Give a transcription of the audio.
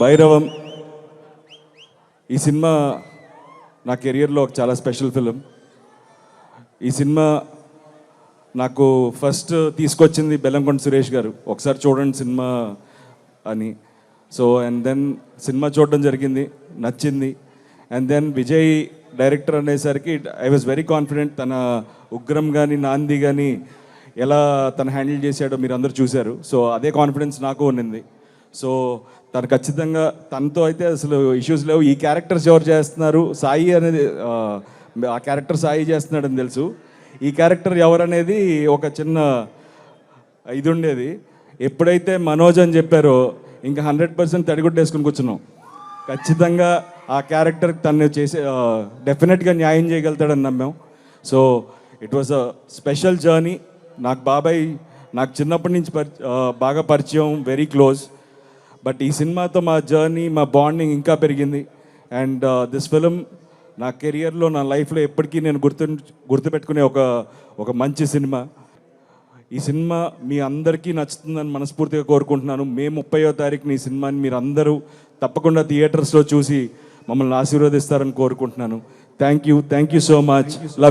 భైరవం ఈ సినిమా నా కెరియర్లో ఒక చాలా స్పెషల్ ఫిలిం. ఈ సినిమా నాకు ఫస్ట్ తీసుకొచ్చింది బెల్లంకొండ సురేష్ గారు. ఒకసారి చూడండి సినిమా అని. సో అండ్ దెన్ సినిమా చూడడం జరిగింది నచ్చింది. అండ్ దెన్ విజయ్ డైరెక్టర్ అనేసరికి ఐ వాజ్ వెరీ కాన్ఫిడెంట్ తన ఉగ్రం కానీ నాంది కానీ ఎలా తను హ్యాండిల్ చేశాడో మీరు అందరూ చూశారు. సో అదే కాన్ఫిడెన్స్ నాకు ఉన్నింది సో తను ఖచ్చితంగా తనతో అయితే అసలు ఇష్యూస్ లేవు. ఈ క్యారెక్టర్స్ ఎవరు చేస్తున్నారు? సాయి అనేది ఆ, క్యారెక్టర్ సాయి చేస్తున్నాడని తెలుసు. ఈ క్యారెక్టర్ ఎవరనేది ఒక చిన్న ఇది ఉండేది. ఎప్పుడైతే మనోజ్ అని చెప్పారో ఇంకా హండ్రెడ్ పర్సెంట్ తడిగుడ్డేసుకుని కూర్చున్నాం. ఖచ్చితంగా ఆ క్యారెక్టర్ తను చేసే డెఫినెట్గా న్యాయం చేయగలుగుతాడని నమ్మాం. So it was a special journey నాకు బాబాయ్ నాకు చిన్నప్పటి నుంచి పరి బాగా పరిచయం వెరీ క్లోజ్ బట్ ఈ సినిమాతో మా జర్నీ మా బాండింగ్ ఇంకా పెరిగింది. అండ్ దిస్ ఫిలిం నా కెరియర్లో నా లైఫ్లో ఎప్పటికీ నేను గుర్తు గుర్తుపెట్టుకునే ఒక ఒక మంచి సినిమా. ఈ సినిమా మీ అందరికీ నచ్చుతుందని మనస్ఫూర్తిగా కోరుకుంటున్నాను. మే ముప్పయో తారీఖున ఈ సినిమాని మీరు అందరూ తప్పకుండా థియేటర్స్లో చూసి మమ్మల్ని ఆశీర్వదిస్తారని కోరుకుంటున్నాను. Thank you thank you so much. Love